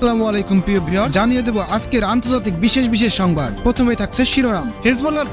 আসসালামু আলাইকুম, প্রিয় ভিউয়ার জানিয়ে দেব আজকের আন্তর্জাতিক বিশেষ বিশেষ সংবাদ। প্রথমে থাকছে শিরোনাম।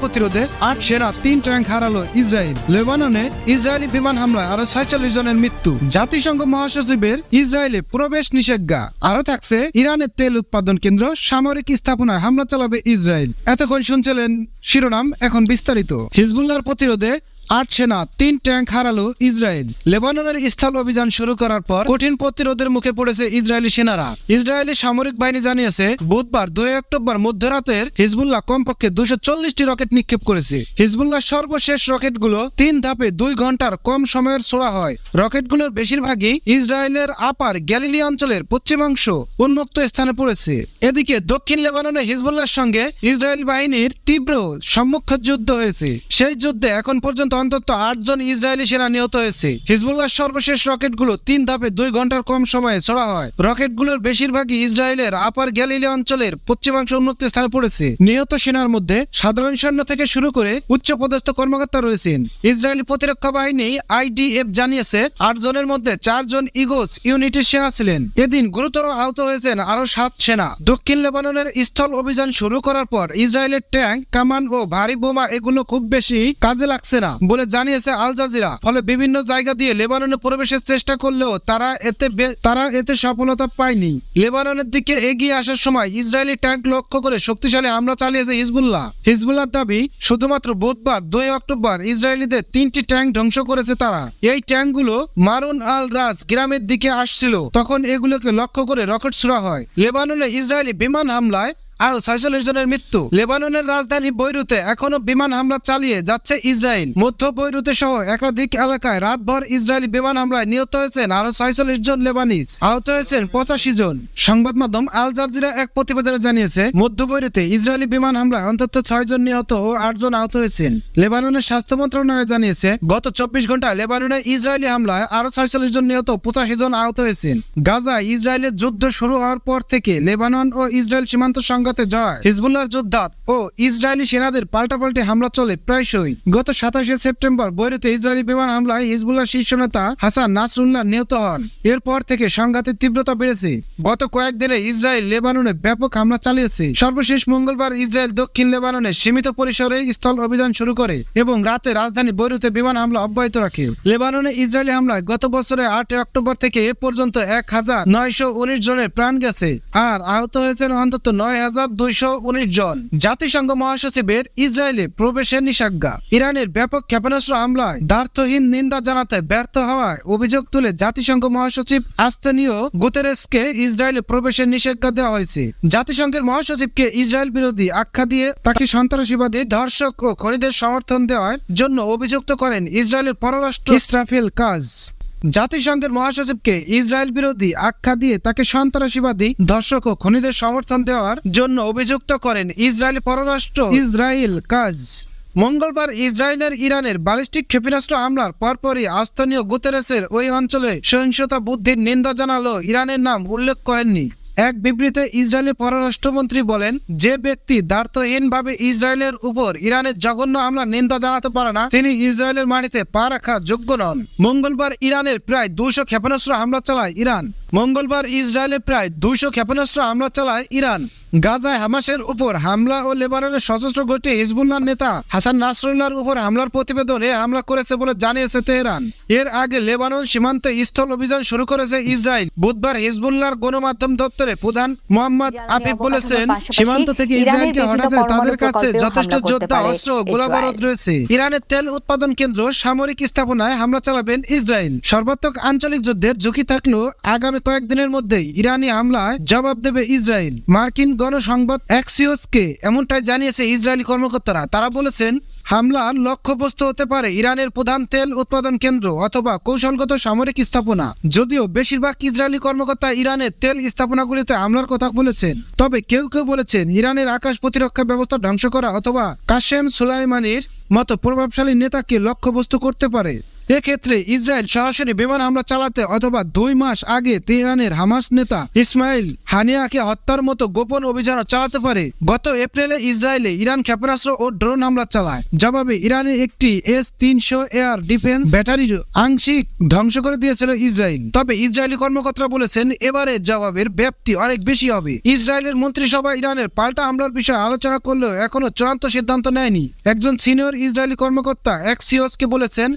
প্রতিরোধে আট সেনা, তিন ট্যাঙ্ক হারালো ইসরায়েল। লেবাননে ইসরায়েলি বিমান হামলায় আরও ছয়চল্লিশ জনের মৃত্যু। জাতিসংঘ মহাসচিবের ইসরায়েলে প্রবেশ নিষেধাজ্ঞা। আরও থাকছে ইরানের তেল উৎপাদন কেন্দ্র, সামরিক স্থাপনায় হামলা চালাবে ইসরায়েল। এতক্ষণ শুনছিলেন শিরোনাম, এখন বিস্তারিত। হিজবুল্লাহর প্রতিরোধে আট সেনা তিন ট্যাঙ্ক হারালো ইসরায়েল। লেবাননের স্থল অভিযান শুরু করার পর কঠিন প্রতিরোধের মুখে পড়েছে ইসরায়েলি সেনারা। ইসরায়েলি সামরিক বাহিনী জানিয়েছে, বুধবার দুই অক্টোবর মধ্যরাতের হিজবুল্লাহ কমপক্ষে দুশো চল্লিশটি রকেট নিক্ষেপ করেছে। হিজবুল্লাহ সর্বশেষ রকেটগুলো তিন ধাপে দুই ঘণ্টার কম সময়ের ছোড়া হয়। রকেটগুলোর বেশিরভাগই ইসরায়েলের আপার গ্যালিলি অঞ্চলের পশ্চিমাংশ উন্মুক্ত স্থানে পড়েছে। এদিকে দক্ষিণ লেবাননে হিজবুল্লাহর সঙ্গে ইসরায়েল বাহিনীর তীব্র সম্মুখ যুদ্ধ হয়েছে। সেই যুদ্ধে এখন পর্যন্ত অন্তত আটজন ইসরায়েলি সেনা নিহত হয়েছে। হিজবুল্লাহর সর্বশেষ রকেটগুলো তিন ধাপে দুই ঘণ্টার কম সময়ে ছড়া হয়। রকেটগুলোর বেশিরভাগই ইসরায়েলের আপার গ্যালিলি অঞ্চলের পশ্চিমাংশ উন্মুক্ত স্থানে পড়েছে। নিহত সেনার মধ্যে সাধারণ সৈন্য থেকে শুরু করে উচ্চ পদস্থ কর্মকর্তা রয়েছেন। ইসরায়েলি প্রতিরক্ষা বাহিনী আইডিএফ জানিয়েছে আট জনের মধ্যে চারজন ইগোজ ইউনিটের সেনা ছিলেন। এদিন গুরুতর আহত হয়েছেন আরও সাত সেনা। দক্ষিণ লেবাননের স্থল অভিযান শুরু করার পর ইসরায়েলের ট্যাঙ্ক, কামান ও ভারী বোমা এগুলো খুব বেশি কাজে লাগছে না। বলে জানিয়েছে আল জাজিরা। ফলে বিভিন্ন জায়গা দিয়ে লেবাননে প্রবেশের চেষ্টা করলেও তারা এতে তারা এতে সফলতা পায়নি। লেবাননের দিকে এগিয়ে আসার সময় ইসরায়েলি ট্যাঙ্ক লক্ষ্য করে শক্তিশালী হামলা চালিয়েছে হিজবুল্লাহ। হিজবুল্লাহর দাবি, শুধুমাত্র বুধবার, দুই অক্টোবর ইসরায়েলিদের তিনটি ট্যাঙ্ক ধ্বংস করেছে তারা। এই ট্যাঙ্কগুলো মারুন আল রাজ গ্রামের দিকে আসছিল। তখন এগুলোকে লক্ষ্য করে রকেট ছোড়া হয়। লেবাননে ইসরায়েলি বিমান হামলায় আরও ছয়চল্লিশ জনের মৃত্যু। লেবাননের রাজধানী বৈরুতে এখনও বিমান হামলা চালিয়ে যাচ্ছে ইসরায়েল। মধ্য বৈরুতে সহ একাধিক এলাকায় রাতভর ইসরায়েলি বিমান হামলায় নিহত হয়েছেন আরও ছয়চল্লিশ জন লেবানিজ। আহত হয়েছেন পঁচাশি জন। সংবাদ মাধ্যম আল জাজিরা এক প্রতিবেদনে জানিয়েছে, মধ্য বৈরুতে ইসরায়েলি বিমান হামলায় অন্তত ছয় জন নিহত ও আট জন আহত হয়েছেন। লেবাননের স্বাস্থ্য মন্ত্রণালয় জানিয়েছে, গত চব্বিশ ঘন্টায় লেবাননে ইসরায়েলি হামলায় আরও ছয়চল্লিশ জন নিহত পঁচাশি জন আহত হয়েছেন। গাজায় ইসরায়েলের যুদ্ধ শুরু হওয়ার পর থেকে লেবানন ও ইসরায়েল সীমান্ত সংঘাতে জয় হিজবুল্লাহর যোদ্ধা ও ইসরায়েলি সেনাদের পাল্টাপাল্টি হামলা চলে প্রায়শই। গত সাতাশে সেপ্টেম্বর বৈরুতে ইসরায়েলি বিমান হামলায় হিজবুল্লাহ শীর্ষ নেতা হাসান নাসরুল্লাহ নিহত হন। এরপর থেকে সংঘাতের তীব্রতা বেড়েছে। গত কয়েকদিনে ইসরায়েল লেবাননে ব্যাপক হামলা চালিয়েছে। সর্বশেষ মঙ্গলবার ইসরায়েল দক্ষিণ লেবাননে সীমিত পরিসরে স্থল অভিযান শুরু করে এবং রাতে রাজধানী বৈরুতে বিমান হামলা অব্যাহত রাখে। লেবাননে ইসরায়েলি হামলায় গত বছরে আট অক্টোবর থেকে এ পর্যন্ত এক হাজার নয়শো উনিশ জনের প্রাণ গেছে। আর আহত হয়েছেন অন্তত নয় হাজার দুইশো উনিশ জন। জাতিসংঘ মহাসচিবের ইসরায়েলে প্রবেশের নিষেধাজ্ঞা ইরানের ব্যাপক ক্ষেপণাস্ত্র হামলায় দ্বার্থহীন নিন্দা জানাতে ব্যর্থ হওয়ায় অভিযোগ তুলে জাতিসংঘ মহাসচিব আস্তানীয় গুতেরেসকে ইসরায়েলে প্রবেশের নিষেধাজ্ঞা দেওয়া হয়েছে। জাতিসংঘের মহাসচিবকে ইসরায়েল বিরোধী আখ্যা দিয়ে তাকে সন্ত্রাসীবাদী ধর্ষক ও খনিদের সমর্থন দেওয়ার জন্য অভিযুক্ত করেন ইসরায়েলের পররাষ্ট্র ইসরাফেল কাজ। জাতিসংঘের মহাসচিবকে ইসরায়েল বিরোধী আখ্যা দিয়ে তাকে সন্ত্রাসীবাদী ধর্ষক ও খনিদের সমর্থন দেওয়ার জন্য অভিযুক্ত করেন ইসরায়েল পররাষ্ট্র ইসরায়েল কাজ। মঙ্গলবার ইসরায়েলের ইরানের ব্যালিস্টিক ক্ষেপণাস্ত্র হামলার পরপরই আস্থানীয় গুতেরেসের ওই অঞ্চলে সহিংসতা বুদ্ধির নিন্দা জানালো ইরানের নাম উল্লেখ করেননি। এক বিবৃতিতে ইসরায়েলের পররাষ্ট্রমন্ত্রী বলেন, যে ব্যক্তি দ্বার্থহীনভাবে ইসরায়েলের উপর ইরানের জঘন্য হামলা নিন্দা জানাতে পারে না, তিনি ইসরায়েলের মাটিতে পা রাখার যোগ্য নন। মঙ্গলবার ইরানের প্রায় দুশো ক্ষেপণাস্ত্র হামলা চালায় ইরান। মঙ্গলবার ইসরায়েলে প্রায় দুশো ক্ষেপণাস্ত্র হামলা চালায় ইরান। গাজায় হামাসের উপর হামলা ও লেবাননের সশস্ত্র গোষ্ঠী হিজবুল্লাহ নেতা হাসান নাসরুল্লাহর উপর হামলার প্রতিবেদন হামলা করেছে বলে জানিয়েছে তেহরান। এর আগে লেবানন সীমান্তে স্থল অভিযান শুরু করেছে ইসরায়েল। বুধবার হিজবুল্লাহর গণমাধ্যম দপ্তরে প্রধান মোহাম্মদ আফিফ বলেছেন সীমান্ত থেকে ইসরায়েলকে হঠাতে তাদের কাছে যথেষ্ট যোদ্ধা অস্ত্র ও গোলাবারুদ রয়েছে। ইরানের তেল উৎপাদন কেন্দ্র সামরিক স্থাপনায় হামলা চালাবেন ইসরায়েল। সর্বাত্মক আঞ্চলিক যুদ্ধের ঝুঁকি থাকলেও আগামী কয়েকদিনের মধ্যেই ইরানি হামলায় জবাব দেবে ইসরায়েল। মার্কিন গণসংবাদ অ্যাক্সিওসকে এমনটাই জানিয়েছে ইসরায়েলি কর্মকর্তারা। তারা বলেছেন, হামলার লক্ষ্যবস্তু হতে পারে ইরানের প্রধান তেল উৎপাদন কেন্দ্র অথবা কৌশলগত সামরিক স্থাপনা। যদিও বেশিরভাগ ইসরায়েলি কর্মকর্তা ইরানের তেল স্থাপনাগুলিতে হামলার কথা বলেছেন। তবে কেউ কেউ বলেছেন, ইরানের আকাশ প্রতিরক্ষা ব্যবস্থা ধ্বংস করা অথবা কাশেম সুলাইমানির মতো প্রভাবশালী নেতাকে লক্ষ্যবস্তু করতে পারে। এক্ষেত্রে ইসরায়েল সরাসরি বিমান হামলা চালাতে অথবা দুই মাস আগে তেহরানের হামাস নেতা ইসমাইল হানিয়াকে হত্যার মতো গোপন অভিযান চালাতে পারে। গত এপ্রিলে ইসরায়েলে ইরান ক্ষেপণাস্ত্র ও ড্রোন হামলা চালায়। জবাবে ইরানের একটি এস তিনশো এয়ার ডিফেন্স ব্যাটারির আংশিক ধ্বংস করে দিয়েছিল ইসরায়েল। তবে ইসরায়েলি কর্মকর্তারা বলেছেন এবারে জবাবের ব্যাপ্তি অনেক বেশি হবে। ইসরায়েলের মন্ত্রিসভা ইরানের পাল্টা হামলার বিষয়ে আলোচনা করলেও এখনও চূড়ান্ত সিদ্ধান্ত নেয়নি। একজন সিনিয়র ইসরায়েলি কর্মকর্তা এক্সিওসকে বলেছেন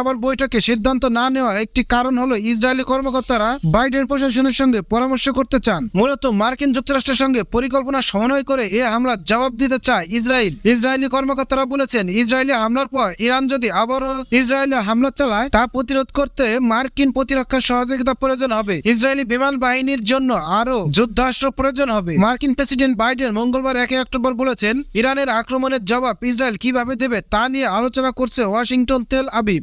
মন্ত্রিসভার বৈঠকে সিদ্ধান্ত না নেওয়ার একটি কারণ হলো ইসরায়েলি কর্মকর্তারা বাইডেন প্রশাসনের সঙ্গে পরামর্শ করতে চান। মূলত মার্কিন যুক্তরাষ্ট্রের সঙ্গে পরিকল্পনা সমন্বয় করে এ হামলার জবাব দিতে চায় ইসরায়েল। ইসরায়েলি কর্মকর্তারা বলেছেন, ইসরায়েলি হামলার পর ইরান যদি আবারও ইসরায়েলে হামলা চালায়, তা প্রতিরোধ করতে মার্কিন প্রতিরক্ষা সহযোগিতা প্রয়োজন হবে। ইসরায়েলি বিমান বাহিনীর জন্য আরও যুদ্ধাস্ত্র প্রয়োজন হবে। মার্কিন প্রেসিডেন্ট বাইডেন মঙ্গলবার একে অক্টোবর বলেছেন, ইরানের আক্রমণের জবাব ইসরায়েল কীভাবে দেবে তা নিয়ে আলোচনা করছে ওয়াশিংটন তেল আবিব।